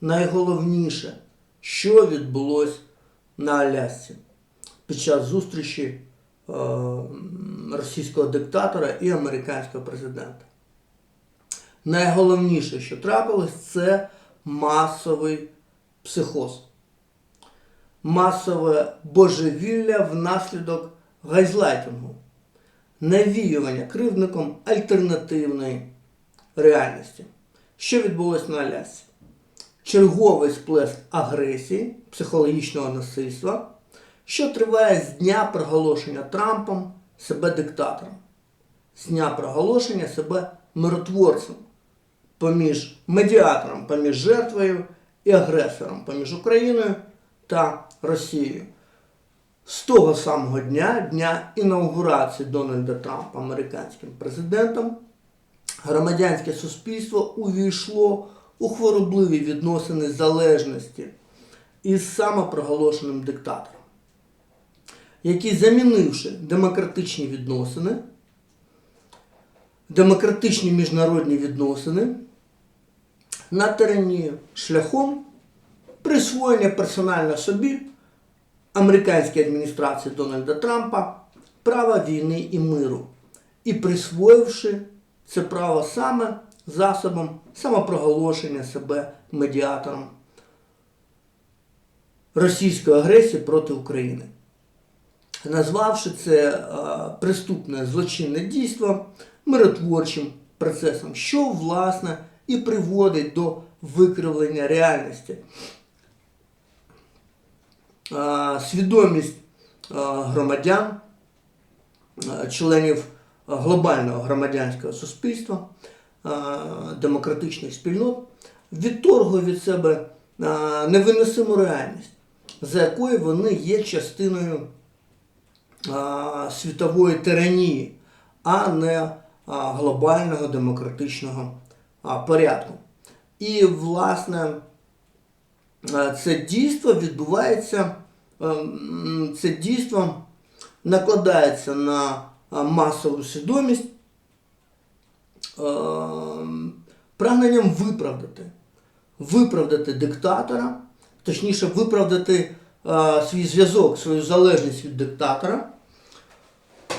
найголовніше, що відбулося на Алясці під час зустрічі е, російського диктатора і американського президента. Найголовніше, що трапилось, це масовий психоз, масове божевілля внаслідок гайзлайтингу, навіювання кривдником альтернативної реальності. Що відбулося на Алясці? Черговий сплеск агресії, психологічного насильства, що триває з дня проголошення Трампом себе диктатором, з дня проголошення себе миротворцем поміж медіатором, поміж жертвою і агресором, поміж Україною та Росією. З того самого дня, дня інаугурації Дональда Трампа американським президентом, громадянське суспільство увійшло у хворобливі відносини залежності із самопроголошеним диктатором, який, замінивши демократичні відносини, демократичні міжнародні відносини на терені шляхом присвоєння персонально собі американській адміністрації Дональда Трампа права війни і миру, і присвоївши це право саме засобом самопроголошення себе медіатором російської агресії проти України, назвавши це е, преступне злочинне дійство миротворчим процесом, що власне і приводить до викривлення реальності. Е, Свідомість е, громадян, членів глобального громадянського суспільства, демократичних спільнот, відторгує від себе е, невиносиму реальність, за якою вони є частиною е, світової тиранії, а не е, глобального демократичного е, порядку. І, власне, е, це дійство відбувається, е, це дійство накладається на е, масову свідомість е, прагненням виправдати, виправдати диктатора, точніше, виправдати е, свій зв'язок, свою залежність від диктатора,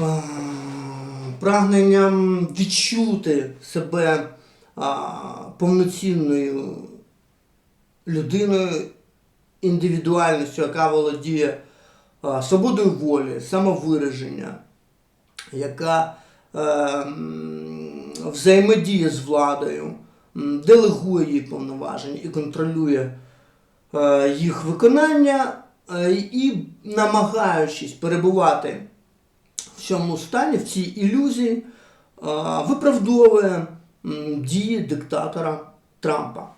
е, прагненням відчути себе е, повноцінною людиною, індивідуальністю, яка володіє свободою волі, самовираження, яка взаємодіє з владою, делегує їй повноваження і контролює е, їх виконання, е, і намагаючись перебувати в цьому стані, в цій ілюзії, е, виправдовує дії диктатора Трампа.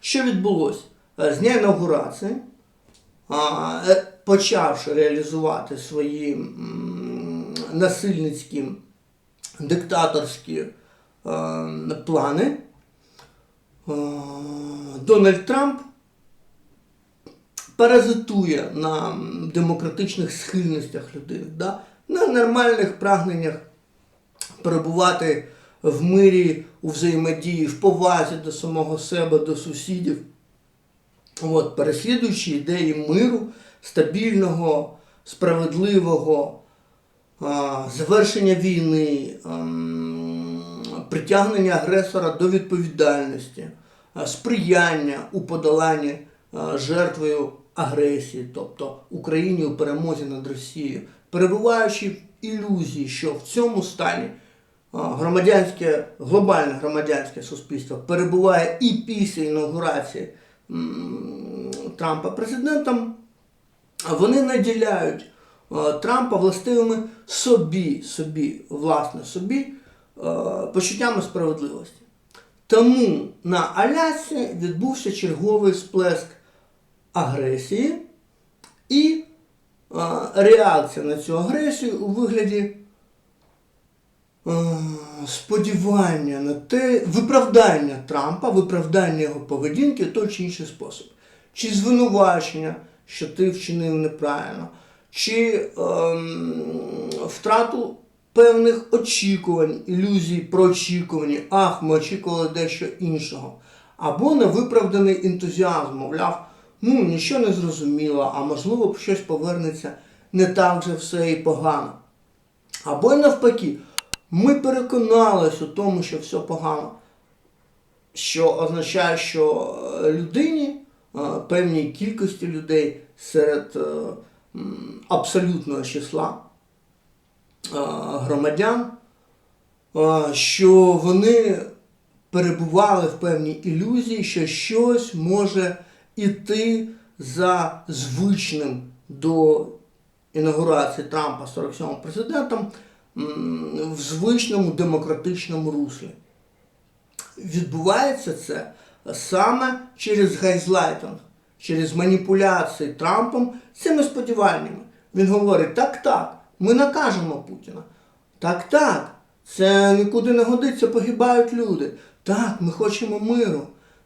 Що відбулося? З дня інаугурації, почавши реалізувати свої насильницькі диктаторські е, плани, е, Дональд Трамп паразитує на демократичних схильностях людини, да? на нормальних прагненнях перебувати в мирі, у взаємодії, в повазі до самого себе, до сусідів. От, переслідуючи ідеї миру, стабільного, справедливого, завершення війни, ем, притягнення агресора до відповідальності, сприяння у подоланні жертвою агресії, тобто Україні у перемозі над Росією, перебуваючи в ілюзії, що в цьому стані громадянське, глобальне громадянське суспільство перебуває і після інаугурації Трампа президентом, вони наділяють е, Трампа властивими собі, собі, власне собі, е, почуттями справедливості. Тому на Алясці відбувся черговий сплеск агресії і е, реакція на цю агресію у вигляді е, сподівання на те, виправдання Трампа, виправдання його поведінки в той чи інший спосіб. Чи звинувачення, що ти вчинив неправильно, чи ем, втрату певних очікувань, ілюзій про очікування. Ах, ми очікували дещо іншого. або невиправданий ентузіазм, мовляв, ну нічого не зрозуміло, а можливо щось повернеться не так же все і погано. Або й навпаки, ми переконались у тому, що все погано, що означає, що е, людині, е, певній кількості людей серед е, абсолютного числа е, громадян, е, що вони перебували в певній ілюзії, що щось може іти за звичним до інаугурації Трампа 47-м президентом в звичному демократичному руслі. Відбувається це саме через гайзлайтинг, через маніпуляції Трампом цими сподіваннями. Він говорить: так, так, ми накажемо Путіна. Так, так, це нікуди не годиться, погибають люди. Так, ми хочемо миру.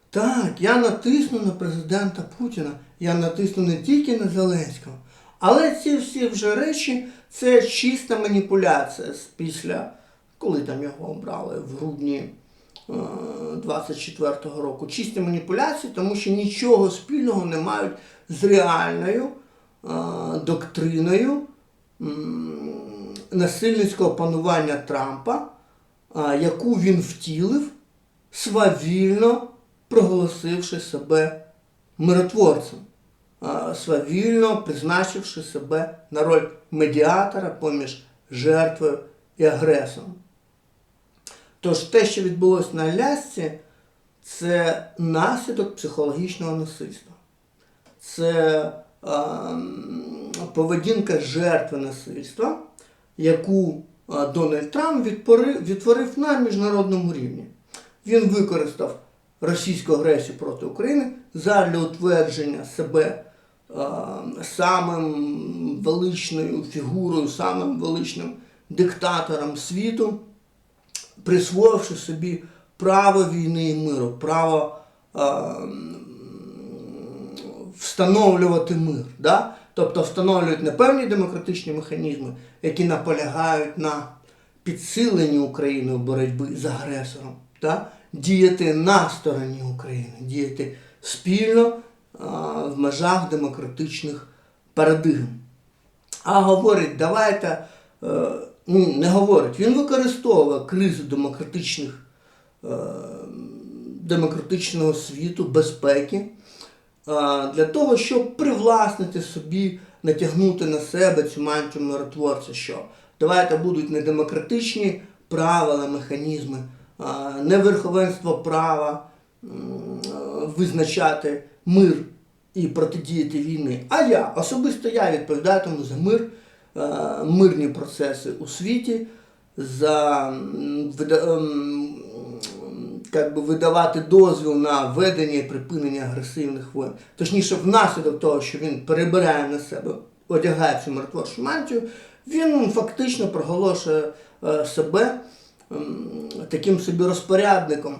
Так, я натисну на президента Путіна, я натисну не тільки на Зеленського. Але ці всі вже речі це чиста маніпуляція після, коли там його обрали в грудні 24-го року. Чисті маніпуляції, тому що нічого спільного не мають з реальною е, доктриною насильницького панування Трампа, яку він втілив, свавільно проголосивши себе миротворцем, свавільно призначивши себе на роль медіатора поміж жертвою і агресором. Тож те, що відбулося на Алясці, це наслідок психологічного насильства. Це ем, поведінка жертви насильства, яку е, Дональд Трамп відтворив, відтворив на міжнародному рівні. Він використав російську агресію проти України задля утвердження себе е, самим величною фігурою, самим величним диктатором світу, присвоївши собі право війни і миру, право е, встановлювати мир. Да? Тобто встановлюють не певні демократичні механізми, які наполягають на підсиленні України у боротьбі з агресором, да? діяти на стороні України, діяти спільно а, в межах демократичних парадигм. А говорить, давайте, е, ну, не говорить, він використовує кризу демократичних, е, демократичного світу, безпеки е, для того, щоб привласнити собі, натягнути на себе цю мантію миротворця, що давайте будуть не демократичні правила, механізми, а, не верховенство права е, визначати мир і протидіяти війни. А я особисто я відповідатиму за мир, е, мирні процеси у світі, за как би, видавати дозвіл на ведення і припинення агресивних воєн. Точніше, внаслідок того, що він перебирає на себе, одягає цю миротворчу мантію, він фактично проголошує е, себе таким собі розпорядником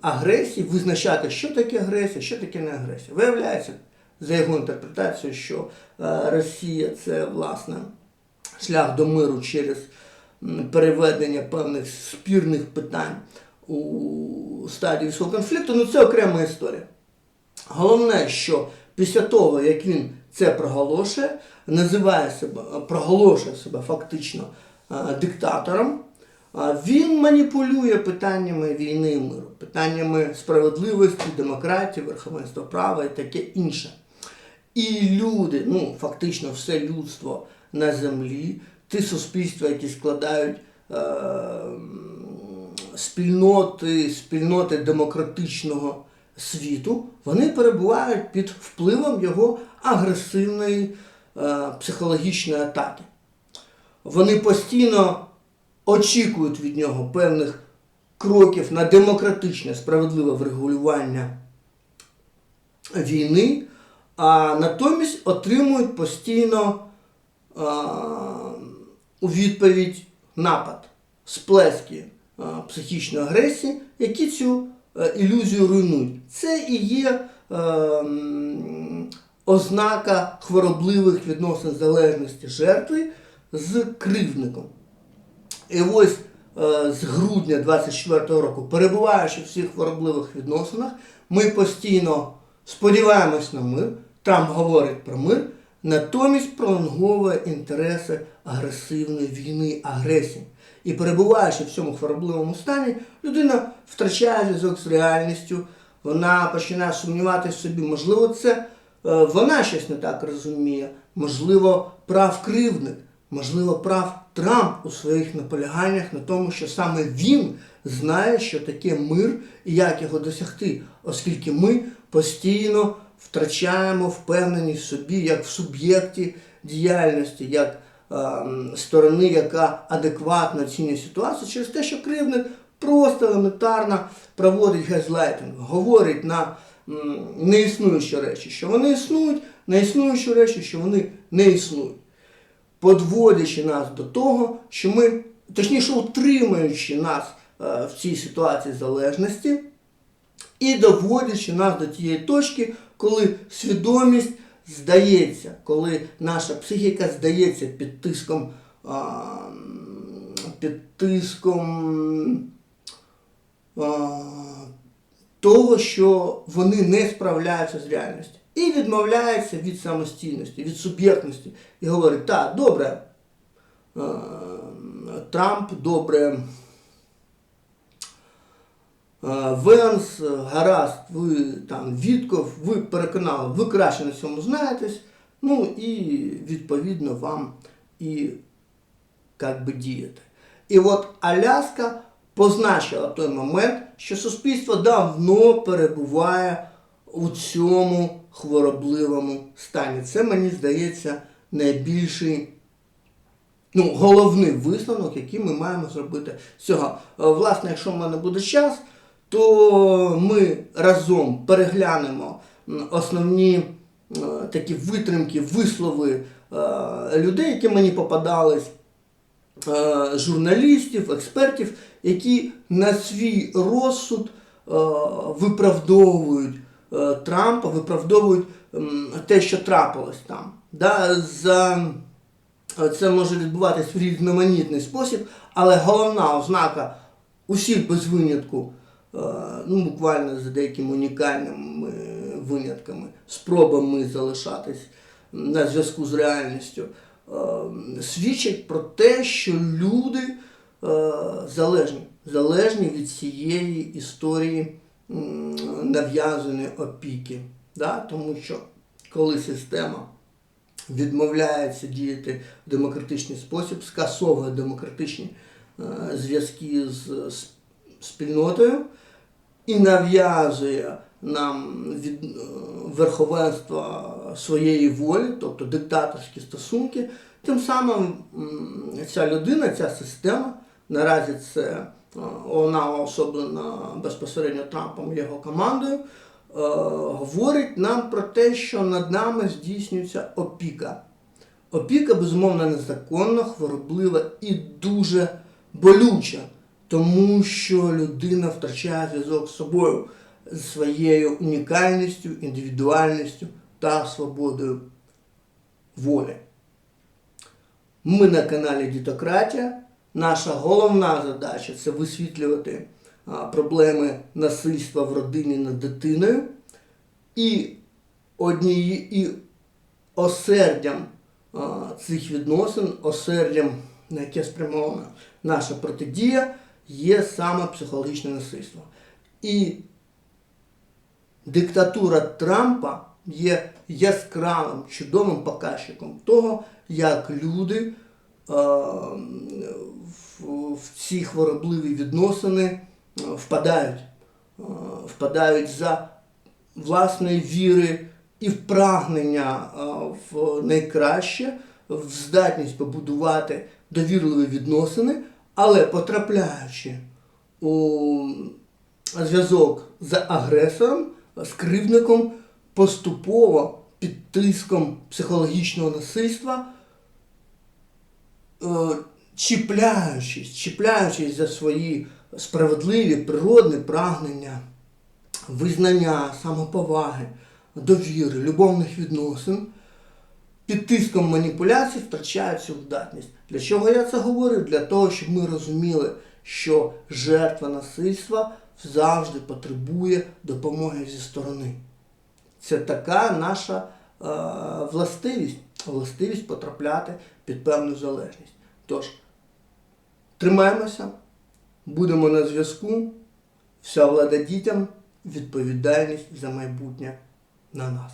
агресії, визначати, що таке агресія, що таке не агресія. Виявляється, за його інтерпретацією, що е, Росія це власне шлях до миру через переведення певних спірних питань у стадії військового конфлікту, ну це окрема історія. Головне, що після того, як він це проголошує, називає себе, проголошує себе фактично е, диктатором, він маніпулює питаннями війни і миру, питаннями справедливості, демократії, верховенства права і таке інше. І люди, ну фактично все людство на землі, ті суспільства, які складають е, спільноти, спільноти демократичного світу, вони перебувають під впливом його агресивної е, психологічної атаки. Вони постійно очікують від нього певних кроків на демократичне справедливе врегулювання війни, а натомість отримують постійно а, у відповідь напад, сплески а, психічної агресії, які цю е, ілюзію руйнують. Це і є е, м, ознака хворобливих відносин залежності жертви з кривдником. І ось е, з грудня 24-го року, перебуваючи в цих хворобливих відносинах, ми постійно сподіваємось на мир. Трамп говорить про мир, натомість пролонговує інтереси агресивної війни, агресії. І перебуваючи в цьому хворобливому стані, людина втрачає зв'язок з реальністю, вона починає сумніватися собі. Можливо, це е, вона щось не так розуміє, можливо, прав кривдник, можливо, прав Трамп у своїх наполяганнях на тому, що саме він знає, що таке мир і як його досягти, оскільки ми постійно втрачаємо впевненість в собі як в суб'єкті діяльності, як ем, сторони, яка адекватно оцінює ситуацію, через те, що кривдник просто елементарно проводить газлайтинг, говорить на м, неіснуючі речі, що вони існують, на існуючі речі, що вони не існують. Подводячи нас до того, що ми, точніше, утримуючи нас е, в цій ситуації залежності і доводячи нас до тієї точки, коли свідомість здається, коли наша психіка здається під тиском, під тиском того, що вони не справляються з реальністю. І відмовляється від самостійності, від суб'єктності. І говорить, так, добре, Трамп, добре, Венс, гаразд, ви там Вітков, ви переконали, ви краще на цьому знаєтесь, ну і відповідно вам і як би діяти. І от Аляска позначила той момент, що суспільство давно перебуває у цьому хворобливому стані. Це, мені здається, найбільший, ну, головний висновок, який ми маємо зробити з цього. Е, Власне, якщо в мене буде час, то ми разом переглянемо основні такі витримки, вислови е, людей, які мені попадались е, журналістів, експертів, які на свій розсуд е, виправдовують Трампа, виправдовують те, що трапилось там. Це може відбуватись в різноманітний спосіб, але головна ознака усіх без винятку, ну буквально за деякими унікальними винятками, спробами залишатись на зв'язку з реальністю, е, свідчить про те, що люди е, залежні, залежні від цієї історії нав'язаної опіки. Да? Тому що коли система відмовляється діяти в демократичний спосіб, скасовує демократичні е, зв'язки з, з спільнотою і нав'язує нам від е, верховенства своєї волі, тобто диктаторські стосунки, тим самим ця людина, ця система, наразі це е, вона особлена безпосередньо Трампом і його командою, е, говорить нам про те, що над нами здійснюється опіка. Опіка, безумовно, незаконна, хвороблива і дуже болюча, тому що людина втрачає зв'язок з собою, з своєю унікальністю, індивідуальністю та свободою волі. Ми на каналі Дітократія. Наша головна задача це висвітлювати проблеми насильства в родині над дитиною. І однією і осердям цих відносин, осердям, на яке спрямована наша протидія, є саме психологічне насильство. І диктатура Трампа є яскравим, чудовим показчиком того, як люди е, в, ці хворобливі відносини е, впадають, е, впадають за власної віри і в прагнення е, в найкраще, в здатність побудувати довірливі відносини, але потрапляючи у зв'язок з агресором, з кривдником, поступово під тиском психологічного насильства, е, чіпляючись, чіпляючись за свої справедливі природні прагнення, визнання, самоповаги, довіри, любовних відносин, під тиском маніпуляцій втрачають цю здатність. Для чого я це говорю? Для того, щоб ми розуміли, що жертва насильства завжди потребує допомоги зі сторони. Це така наша е, властивість, властивість потрапляти під певну залежність. Тож, тримаємося, будемо на зв'язку. Вся влада дітям, відповідальність за майбутнє на нас.